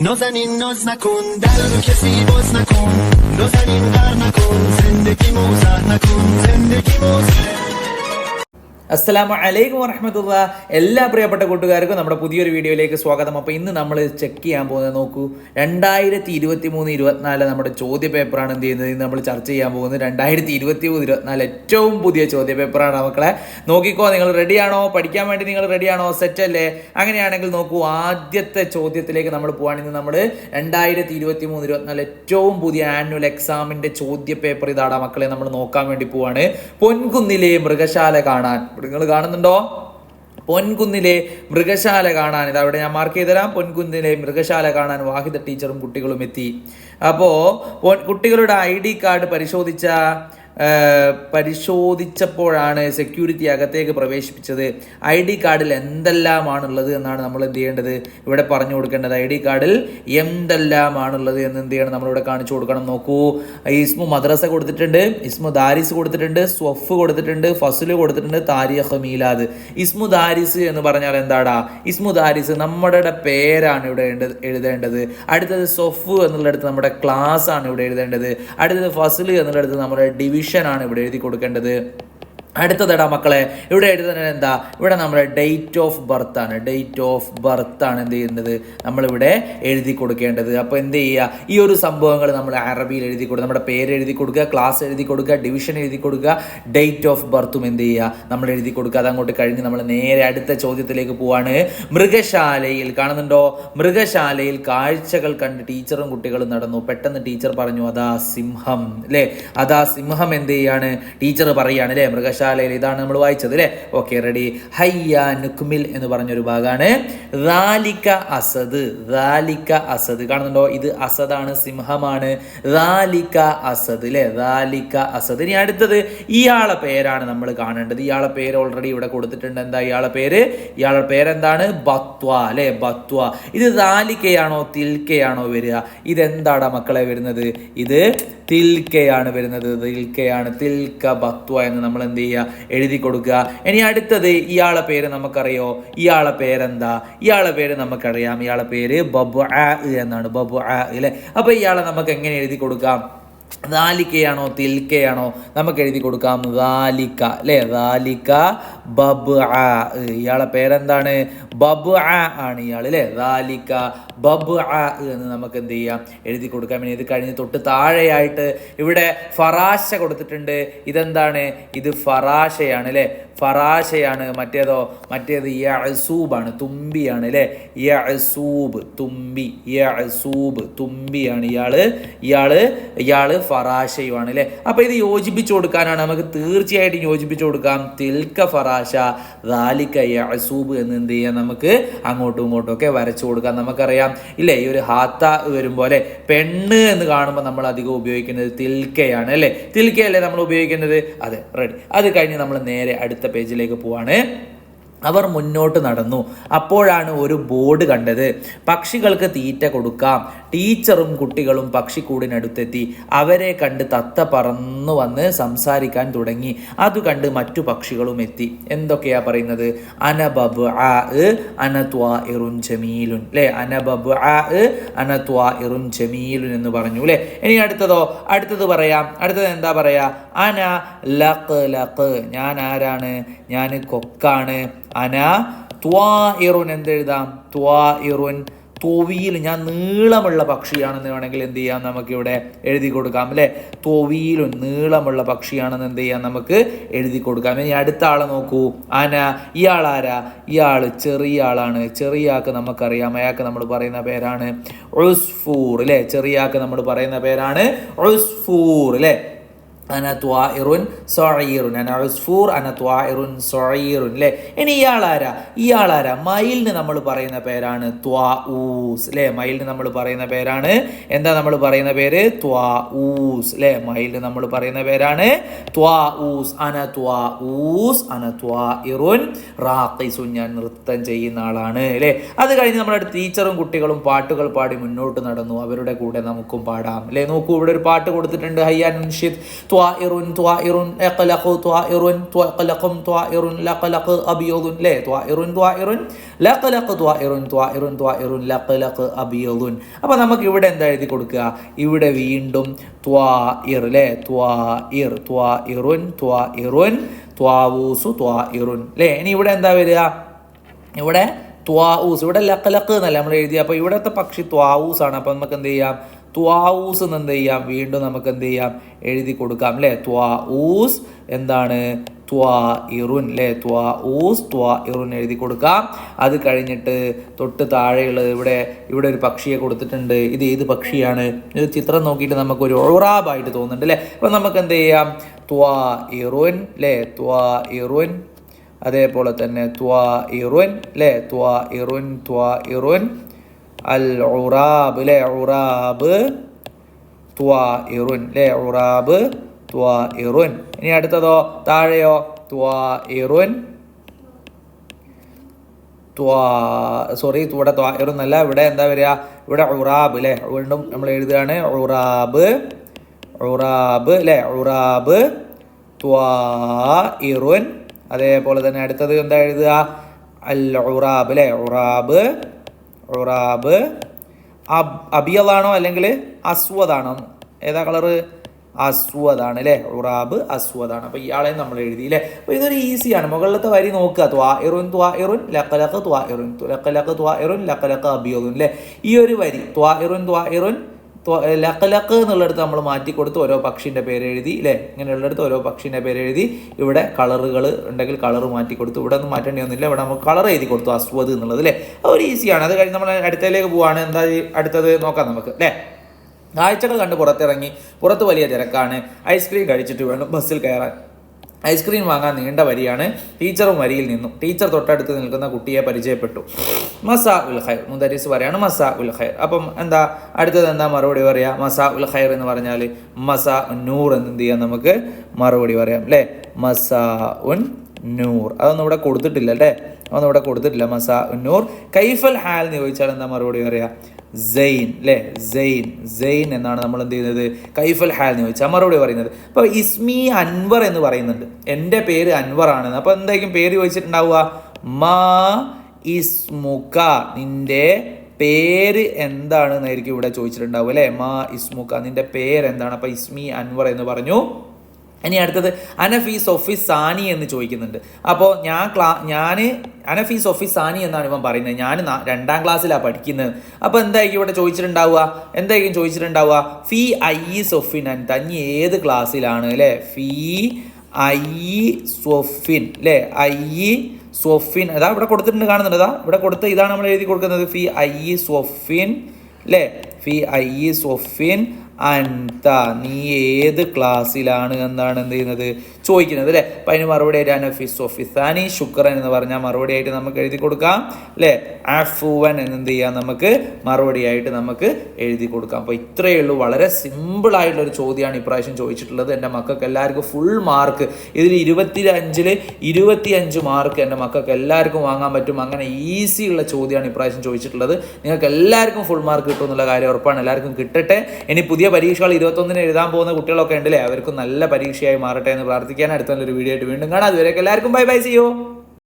نازنین ناز نکن در رو کسی باز نکن نازنین غر نکن زندگی موزر نکن زندگی موزر അസ്സലാമു അലൈക്കും വറഹമത്തുള്ള. എല്ലാ പ്രിയപ്പെട്ട കൂട്ടുകാർക്കും നമ്മുടെ പുതിയൊരു വീഡിയോയിലേക്ക് സ്വാഗതം. അപ്പോൾ ഇന്ന് നമ്മൾ ചെക്ക് ചെയ്യാൻ പോകുന്നത് നോക്കൂ രണ്ടായിരത്തി ഇരുപത്തി മൂന്ന് ഇരുപത്തിനാല് നമ്മുടെ ചോദ്യ പേപ്പറാണ് എന്ത് ചെയ്യുന്നത്? ഇന്ന് നമ്മൾ ചർച്ച ചെയ്യാൻ പോകുന്നത് രണ്ടായിരത്തി ഇരുപത്തി മൂന്ന് ഇരുപത്തിനാല് ഏറ്റവും പുതിയ ചോദ്യ പേപ്പറാണ് മക്കളെ. നോക്കിക്കോ നിങ്ങൾ റെഡിയാണോ പഠിക്കാൻ വേണ്ടി നിങ്ങൾ റെഡിയാണോ സെറ്റ് അല്ലേ? അങ്ങനെയാണെങ്കിൽ നോക്കൂ ആദ്യത്തെ ചോദ്യത്തിലേക്ക് നമ്മൾ പോവാണ്. ഇന്ന് നമ്മൾ രണ്ടായിരത്തി ഇരുപത്തി മൂന്ന് ഇരുപത്തിനാല് ഏറ്റവും പുതിയ ആനുവൽ എക്സാമിന്റെ ചോദ്യ പേപ്പർ ഇതാടാ മക്കളെ. നമ്മൾ നോക്കാൻ വേണ്ടി പോവാണ്. പൊൻകുന്നിലെ മൃഗശാല കാണാൻ. നിങ്ങൾ കാണുന്നുണ്ടോ? പൊൻകുന്നിലെ മൃഗശാല കാണാൻ ഇത് അവിടെ ഞാൻ മാർക്ക് ചെയ്തുതരാം. പൊൻകുന്നിലെ മൃഗശാല കാണാൻ വാഹിദ ടീച്ചറും കുട്ടികളും എത്തി. അപ്പോൾ കുട്ടികളുടെ ഐ ഡി കാർഡ് പരിശോധിച്ച പരിശോധിച്ചപ്പോഴാണ് സെക്യൂരിറ്റി അകത്തേക്ക് പ്രവേശിപ്പിച്ചത്. ഐ ഡി കാർഡിൽ എന്തെല്ലാമാണുള്ളത് എന്നാണ് നമ്മൾ എന്ത് ചെയ്യേണ്ടത്? ഇവിടെ പറഞ്ഞു കൊടുക്കേണ്ടത്. ഐ ഡി കാർഡിൽ എന്തെല്ലാമാണുള്ളത് എന്ന് എന്ത് ചെയ്യണം? നമ്മളിവിടെ കാണിച്ചു കൊടുക്കണം. നോക്കൂ. ഇസ്മു മദ്രസ കൊടുത്തിട്ടുണ്ട്. ഇസ്മു ദാരിസ് കൊടുത്തിട്ടുണ്ട്. സ്വഫ് കൊടുത്തിട്ടുണ്ട്. ഫസുൽ കൊടുത്തിട്ടുണ്ട്. താരിഖ് മീലാദ്. ഇസ്മു ദാരിസ് എന്ന് പറഞ്ഞാൽ എന്താടാ? ഇസ്മു ദാരിസ് നമ്മുടെ പേരാണ് ഇവിടെ എഴുതേണ്ടത്. അടുത്തത് സൊഫ് എന്നുള്ളിടത്ത് നമ്മുടെ ക്ലാസ് ആണ് ഇവിടെ എഴുതേണ്ടത്. അടുത്തത് ഫസുൽ എന്നുള്ളിടത്ത് നമ്മുടെ ഡിവിഷൻ ആണ് ഇവിടെ എഴുതി കൊടുക്കേണ്ടത്. അടുത്തതെടാ മക്കളെ ഇവിടെ എഴുതുന്നത് എന്താ? ഇവിടെ നമ്മുടെ ഡേറ്റ് ഓഫ് ബർത്ത് ആണ്. ഡേറ്റ് ഓഫ് ബർത്ത് ആണ് എന്ത് ചെയ്യുന്നത്? നമ്മളിവിടെ എഴുതി കൊടുക്കേണ്ടത്. അപ്പോൾ എന്ത് ചെയ്യുക? ഈ ഒരു സംഭവങ്ങൾ നമ്മൾ അറബിയിൽ എഴുതി കൊടുക്കുക നമ്മുടെ പേര് എഴുതി കൊടുക്കുക ക്ലാസ് എഴുതി കൊടുക്കുക ഡിവിഷൻ എഴുതി കൊടുക്കുക ഡേറ്റ് ഓഫ് ബർത്തും എന്ത് ചെയ്യുക? നമ്മൾ എഴുതി കൊടുക്കുക. അതങ്ങോട്ട് കഴിഞ്ഞ് നമ്മൾ നേരെ അടുത്ത ചോദ്യത്തിലേക്ക് പോവാണ്. മൃഗശാലയിൽ കാണുന്നുണ്ടോ? മൃഗശാലയിൽ കാഴ്ചകൾ കണ്ട് ടീച്ചറും കുട്ടികളും നടന്നു. പെട്ടെന്ന് ടീച്ചർ പറഞ്ഞു അതാ സിംഹം. അല്ലേ അതാ സിംഹം എന്ത് ചെയ്യാണ്? ടീച്ചർ പറയുകയാണ് അല്ലേ മൃഗശാലയിൽ ഇതാണ് നമ്മൾ വായിച്ചത് അല്ലേ? ഓക്കെ റെഡി ഹയ്യ നുക്മിൽ എന്ന് പറഞ്ഞൊരു ഭാഗമാണ് റാലിക്ക അസദ്. റാലിക്ക അസദ്. കാണുന്നുണ്ടോ? ഇത് അസദാണ് സിംഹമാണ്. റാലിക്ക അസദ് അല്ലേ? റാലിക്ക അസദ്. ഇനി അടുത്തത് ഇയാളെ പേരാണ് നമ്മൾ കാണേണ്ടത്. ഇയാളെ പേര് ഓൾറെഡി ഇവിടെ കൊടുത്തിട്ടുണ്ട്. എന്താ ഇയാളെ പേര്? ഇയാളുടെ പേരെന്താണ്? ബത്വ അല്ലേ? ബത്വ. ഇത് റാലിക്കയാണോ തിൽക്കയാണോ വരിക? ഇതെന്താടാ മക്കളെ വരുന്നത്? ഇത് തിൽക്കയാണ് വരുന്നത്. തിൽക്കയാണ്. തിൽക്ക ബത്വ എന്ന് നമ്മൾ എന്ത് ചെയ്യുക? എഴുതി കൊടുക്കുക. ഇനി അടുത്തത് ഇയാളെ പേര് നമുക്കറിയോ? ഇയാളെ പേരെന്താ? ഇയാളെ പേര് നമുക്കറിയാം. ഇയാളെ പേര് ബബു ആ എന്നാണ്. ബബു ആ അല്ലേ? അപ്പൊ ഇയാളെ നമുക്ക് എങ്ങനെ എഴുതി കൊടുക്കാം? ദാലിക്കയാണോ തിൽക്കയാണോ? നമുക്ക് എഴുതി കൊടുക്കാം ദാലിക്ക. അല്ലേ? ദാലിക്ക ബബ് ആ ഇയാളെ പേരെന്താണ്? ബബ് ആ ആണ് ഇയാൾ അല്ലേ ദാലിക്ക ബബ് ആ എന്ന് നമുക്ക് എന്ത് ചെയ്യാം? എഴുതി കൊടുക്കാം. ഇനി ഇത് കഴിഞ്ഞ് തൊട്ട് താഴെയായിട്ട് ഇവിടെ ഫറാശ കൊടുത്തിട്ടുണ്ട്. ഇതെന്താണ്? ഇത് ഫറാശയാണ് അല്ലേ ഫറാശയാണ്. മറ്റേതോ മറ്റേത് യസൂബാണ് തുമ്പിയാണ് അല്ലേ യസൂബ് തുമ്പി യസൂബ് തുമ്പിയാണ് ഇയാൾ ഇയാൾ ഇയാൾ ഫറാശയുമാണ് അല്ലേ അപ്പോൾ ഇത് യോജിപ്പിച്ചു കൊടുക്കാനാണ്. നമുക്ക് തീർച്ചയായിട്ടും യോജിപ്പിച്ചു കൊടുക്കാം. തിൽക്ക ഫറാശ ദാലിക്ക യസൂബ് എന്ന് എന്ത് ചെയ്യാം നമുക്ക് അങ്ങോട്ടും ഇങ്ങോട്ടും ഒക്കെ വരച്ചു കൊടുക്കാം. നമുക്കറിയാം ഇല്ലേ? ഈ ഒരു ഹാത്ത വരുമ്പോൾ അല്ലെ പെണ്ണ് എന്ന് കാണുമ്പോൾ നമ്മൾ അധികം ഉപയോഗിക്കുന്നത് തിൽക്കയാണ് അല്ലേ? തിൽക്കയല്ലേ നമ്മൾ ഉപയോഗിക്കുന്നത്? അതെ റെഡി അത് കഴിഞ്ഞ് നമ്മൾ നേരെ അടുത്ത പേജിലേക്ക് പോവാണ്. അവർ മുന്നോട്ട് നടന്നു. അപ്പോഴാണ് ഒരു ബോർഡ് കണ്ടത്. പക്ഷികൾക്ക് തീറ്റ കൊടുക്കാം. ടീച്ചറും കുട്ടികളും പക്ഷിക്കൂടിനടുത്തെത്തി. അവരെ കണ്ട് തത്ത പറന്നു വന്ന് സംസാരിക്കാൻ തുടങ്ങി. അത് കണ്ട് മറ്റു പക്ഷികളും എത്തി. എന്തൊക്കെയാ പറയുന്നത്? അനബബ് ആ അനത്വാ ഇറുൻ ജമീലുൻ. അല്ലേ അനബബ് ആ അനത്വാ ജമീലുൻ എന്ന് പറഞ്ഞു അല്ലേ ഇനി അടുത്തതോ? അടുത്തത് പറയാം. അടുത്തത് എന്താ പറയാ? അന ലക്ക് ലക്ക് ഞാൻ ആരാണ്? ഞാൻ കൊക്കാണ്. അന ത്വാ ഇറുൻ എന്തെഴുതാം ത്വാ ഇറുൻ തൊവിയിൽ ഞാൻ നീളമുള്ള പക്ഷിയാണെന്ന് വേണമെങ്കിൽ എന്ത് ചെയ്യാം? നമുക്കിവിടെ എഴുതി കൊടുക്കാം അല്ലേ? തൊവിയിലും നീളമുള്ള പക്ഷിയാണെന്ന് എന്ത് ചെയ്യാം? നമുക്ക് എഴുതി കൊടുക്കാം. ഇനി അടുത്ത ആളെ നോക്കൂ. അന ഇയാൾ ആരാ? ഇയാൾ ചെറിയ ആളാണ്. ചെറിയ ആൾക്ക് നമുക്കറിയാം. അയാൾക്ക് നമ്മൾ പറയുന്ന പേരാണ് ഉസ്ഫൂർ അല്ലേ? ചെറിയ ആൾക്ക് നമ്മൾ പറയുന്ന പേരാണ് ഉസ്ഫൂർ അല്ലേ? അന ത്വാഇറുൻ സൊയീറുൻ അന ഉസ്ഫൂർ അന ത്വാഇറുൻ സൊയീറുൻ അല്ലേ ഇനി ഇയാളാരാ? ഇയാളാരാ? മയിലിന് നമ്മൾ പറയുന്ന പേരാണ് ത്വാ ഊസ് അല്ലേ മയിലിന് നമ്മൾ പറയുന്ന പേരാണ് എന്താ നമ്മൾ പറയുന്ന പേര്? ത്വാ ഊസ് അല്ലേ മയിലിന് നമ്മൾ പറയുന്ന പേരാണ് ത്വാ ഊസ് അന ത്വാ ഊസ് അന ത്വാഇറുൻ റാഖിസുൻ. ഞാൻ നൃത്തം ചെയ്യുന്ന ആളാണ് അല്ലേ അത് കഴിഞ്ഞ് നമ്മുടെ ടീച്ചറും കുട്ടികളും പാട്ടുകൾ പാടി മുന്നോട്ട് നടന്നു. അവരുടെ കൂടെ നമുക്കും പാടാം അല്ലേ നോക്കൂ ഇവിടെ ഒരു പാട്ട് കൊടുത്തിട്ടുണ്ട്. ഹയ്യാൻ മുൻഷിദ്. ത്വാഇറുൻ ത്വാഇറുൻ ലഖലഖു ത്വാഇറുൻ ത്വഖലഖും ത്വാഇറുൻ ലഖലഖ് അബിയദുൻ ലേ ത്വാഇറുൻ ത്വാഇറുൻ ലഖലഖ് ത്വാഇറുൻ ത്വാഇറുൻ ത്വാഇറുൻ ലഖലഖ് അബിയദുൻ അപ്പോൾ നമുക്ക് ഇവിടെ എന്താ എഴുതി കൊടുക്കുക? ഇവിടെ വീണ്ടും ത്വാഇർ ല്ലേ ത്വാഇർ ത്വാഇറുൻ ത്വാഇറുൻ ത്വാവൂസു ത്വാഇറുൻ ല്ലേ ഇനി ഇവിടെ എന്താ വരിക? ഇവിടെ ത്വാഊസ് ഇവിടെ ലക്കലക്ക് എന്നല്ല നമ്മൾ എഴുതിയ? അപ്പോൾ ഇവിടത്തെ പക്ഷി ത്വാവൂസ് ആണ്. അപ്പോൾ നമുക്ക് എന്ത് ചെയ്യാം? ത്വാഊസ് എന്ന് എന്ത് ചെയ്യാം? വീണ്ടും നമുക്ക് എന്ത് ചെയ്യാം? എഴുതി കൊടുക്കാം അല്ലേ? ത്വാഊസ് എന്താണ്? ത്വാ ഇറുൻ അല്ലേ? ത്വാ ഊസ് ത്വാ ഇറുൻ എഴുതി കൊടുക്കാം. അത് കഴിഞ്ഞിട്ട് തൊട്ട് താഴെയുള്ളത് ഇവിടെ ഇവിടെ ഒരു പക്ഷിയെ കൊടുത്തിട്ടുണ്ട്. ഇത് ഏത് പക്ഷിയാണ്? ഇത് ചിത്രം നോക്കിയിട്ട് നമുക്ക് ഒരു ഒറാബായിട്ട് തോന്നുന്നുണ്ട് അല്ലേ? അപ്പോൾ നമുക്ക് എന്ത് ചെയ്യാം? ത്വാ ഇറുൻ അല്ലേ? ത്വാ ഇറുൻ അതേപോലെ തന്നെ ത്വാ ഇറുൻ അല്ലേ? ത്വാ ഇറുൻ ത്വാ ഇറുൻ അൽ ഉറാബ് അല്ലേ ഉറാബ് ത്വാ ഇറുൻ അല്ലേ ഉറാബ് ത്വാ ഇറുൻ ഇനി അടുത്തതോ? താഴെയോ? ത്വാ ഇറുൻ ത്വാ സോറി ഇവിടെ ത്വാ ഇറുൻ അല്ല. ഇവിടെ എന്താ വരിക? ഇവിടെ ഉറാബ് അല്ലേ വീണ്ടും നമ്മൾ എഴുതുകയാണ്. ഉറാബ് ഉറാബ് അല്ലേ ഉറാബ് ത്വാ ഇറുൻ അതേപോലെ തന്നെ അടുത്തത് എന്താ എഴുതുക? അൽ ഉറാബ് അല്ലേ ഉറാബ് ഉറാബ് അബ് അബിയലാണോ അല്ലെങ്കിൽ അസ്വദാണോ? ഏതാ കളറ്? അസ്വദാണ് അല്ലേ ഉറാബ് അസ്വദാണ്. അപ്പോൾ ഇയാളെ നമ്മൾ എഴുതി അല്ലേ അപ്പോൾ ഇതൊരു ഈസിയാണ്. മുകളിലത്തെ വരി നോക്കുക. ത്വാ ഇറുൻ ത്വാ ഇറുൻ ലക്കലക്ക് ത്വാ ഇറുൻ ലക്കലക്ക് ത്വാ ഇറുൻ ലക്കലക്ക് അബിയോദുൻ അല്ലേ ഈ ഒരു വരി. ത്വാ ഇറുൻ ത്വാ ഇറുൻ ലക്കലക്ക് എന്നുള്ളിടത്ത് നമ്മൾ മാറ്റി കൊടുത്ത് ഓരോ പക്ഷീന്റെ പേര് എഴുതി അല്ലേ ഇങ്ങനെയുള്ളിടത്ത് ഓരോ പക്ഷീന്റെ പേര് എഴുതി ഇവിടെ കളറുകൾ ഉണ്ടെങ്കിൽ കളർ മാറ്റി കൊടുത്തു ഇവിടെ ഒന്നും മാറ്റേണ്ടി ഇവിടെ നമുക്ക് കളർ എഴുതി കൊടുത്തു അസ്വദ് എന്നുള്ളത് അല്ലേ ഒരു ഈസിയാണ്. അത് കഴിഞ്ഞ് നമ്മൾ അടുത്തതിലേക്ക് പോവാണ്. എന്താ അടുത്തത് നോക്കാം നമുക്ക് അല്ലേ കാഴ്ചകൾ കണ്ട് പുറത്തിറങ്ങി പുറത്ത് വലിയ തിരക്കാണ്. ഐസ്ക്രീം കഴിച്ചിട്ട് വേണം ബസ്സിൽ കയറാൻ. ഐസ്ക്രീം വാങ്ങാൻ നീണ്ട വരിയാണ്. ടീച്ചറും വരിയിൽ നിന്നു. ടീച്ചർ തൊട്ടടുത്ത് നിൽക്കുന്ന കുട്ടിയെ പരിചയപ്പെട്ടു. മസാ ഉൽ ഖൈർ. മുദരിസ് പറയാണ് മസാ ഉൽ ഖൈർ. അപ്പം എന്താ അടുത്തത് എന്താ മറുപടി പറയാ? മസാ ഉൽ ഖൈർ എന്ന് പറഞ്ഞാൽ മസാ നൂർ എന്ന് എന്ത് ചെയ്യാം നമുക്ക്? മറുപടി പറയാം. അല്ലേ മസാ ഉൻ നൂർ. അതൊന്നും ഇവിടെ കൊടുത്തിട്ടില്ല അല്ലേ അതൊന്നും ഇവിടെ കൊടുത്തിട്ടില്ല. മസാ നൂർ. കൈഫൽ ഹാൽ എന്ന് ചോദിച്ചാൽ എന്താ മറുപടി പറയാ? സെയിൻ അല്ലേ സെയിൻ സെയിൻ എന്നാണ് നമ്മൾ എന്ത് ചെയ്യുന്നത്? കൈഫൽ ഹാൽ എന്ന് ചോദിച്ചാൽ മറുപടി പറയുന്നത്. അപ്പോൾ ഇസ്മി അൻവർ എന്ന് പറയുന്നുണ്ട്. എന്റെ പേര് അൻവർ ആണ്. അപ്പോൾ എന്തായിരിക്കും പേര് ചോദിച്ചിട്ടുണ്ടാവുക? മാ ഇസ്മുക്ക നിന്റെ പേര് എന്താണ് എന്നായിരിക്കും ഇവിടെ ചോദിച്ചിട്ടുണ്ടാവുക അല്ലേ മാ ഇസ്മുക്ക നിന്റെ പേര് എന്താണ്? അപ്പോൾ ഇസ്മി അൻവർ എന്ന് പറഞ്ഞു. ഇനി അടുത്തത് അനഫീസ് ഓഫീസ് സാനി എന്ന് ചോദിക്കുന്നുണ്ട്. അപ്പോൾ ഞാൻ ക്ലാ ഞാൻ അനഫീസ് ഓഫീസ് സാനി എന്നാണ് ഇവൻ പറയുന്നത്. ഞാൻ രണ്ടാം ക്ലാസ്സിലാണ് പഠിക്കുന്നത്. അപ്പോൾ എന്തായിരിക്കും ഇവിടെ ചോദിച്ചിട്ടുണ്ടാവുക? എന്തായിരിക്കും ചോദിച്ചിട്ടുണ്ടാവുക? ഫീ ഐ സൊഫിൻ അൻ തഞ്ഞി ഏത് ക്ലാസ്സിലാണ് അല്ലേ? ഫീ ഐ സൊഫിൻ അല്ലേ? ഐ സൊഫിൻ അതാ ഇവിടെ കൊടുത്തിട്ടുണ്ട് കാണുന്നുണ്ട്. അതാ ഇവിടെ കൊടുത്ത് ഇതാണ് നമ്മൾ എഴുതി കൊടുക്കുന്നത്. ഫി ഐ സൊഫിൻ അല്ലേ? ഫീ ഐ സൊഫിൻ അൻത നീ ഏത് ക്ലാസ്സിലാണ് എന്നാണ് എന്ത് ചെയ്യുന്നത്? ചോദിക്കുന്നത് അല്ലേ? അപ്പം അതിന് മറുപടി ആയിട്ട് അനഫി സൊഫിസാനി ശുക്രൻ എന്ന് പറഞ്ഞാൽ മറുപടി ആയിട്ട് നമുക്ക് എഴുതി കൊടുക്കാം അല്ലേ? ആഫുവൻ എന്ന് എന്ത് ചെയ്യാം നമുക്ക്? മറുപടി ആയിട്ട് നമുക്ക് എഴുതി കൊടുക്കാം. അപ്പോൾ ഇത്രയേ ഉള്ളൂ. വളരെ ഒരു ചോദ്യമാണ് ഇപ്രാവശ്യം ചോദിച്ചിട്ടുള്ളത്. എന്റെ മക്കൾക്ക് എല്ലാവർക്കും ഫുൾ മാർക്ക് ഇതിൽ ഇരുപത്തി അഞ്ചിൽ ഇരുപത്തി അഞ്ച് മാർക്ക് എന്റെ മക്കൾക്ക് എല്ലാവർക്കും വാങ്ങാൻ പറ്റും. അങ്ങനെ ഈസി ഉള്ള ചോദ്യമാണ് ഇപ്രാവശ്യം ചോദിച്ചിട്ടുള്ളത്. നിങ്ങൾക്ക് എല്ലാവർക്കും ഫുൾ മാർക്ക് കിട്ടും എന്നുള്ള കാര്യം ഉറപ്പാണ്. എല്ലാവർക്കും കിട്ടട്ടെ. ഇനി പുതിയ പരീക്ഷകൾ ഇരുപത്തൊന്നിന് എഴുതാൻ പോകുന്ന കുട്ടികളൊക്കെ ഉണ്ടല്ലേ? അവർക്കും നല്ല പരീക്ഷയായി മാറട്ടെ എന്ന് പ്രാർത്ഥിക്കാൻ അടുത്ത നല്ലൊരു വീഡിയോ ആയിട്ട് വീണ്ടും കാണാം. അതുവരെയൊക്കെ എല്ലാവർക്കും ബൈ ബൈ ചെയ്യോ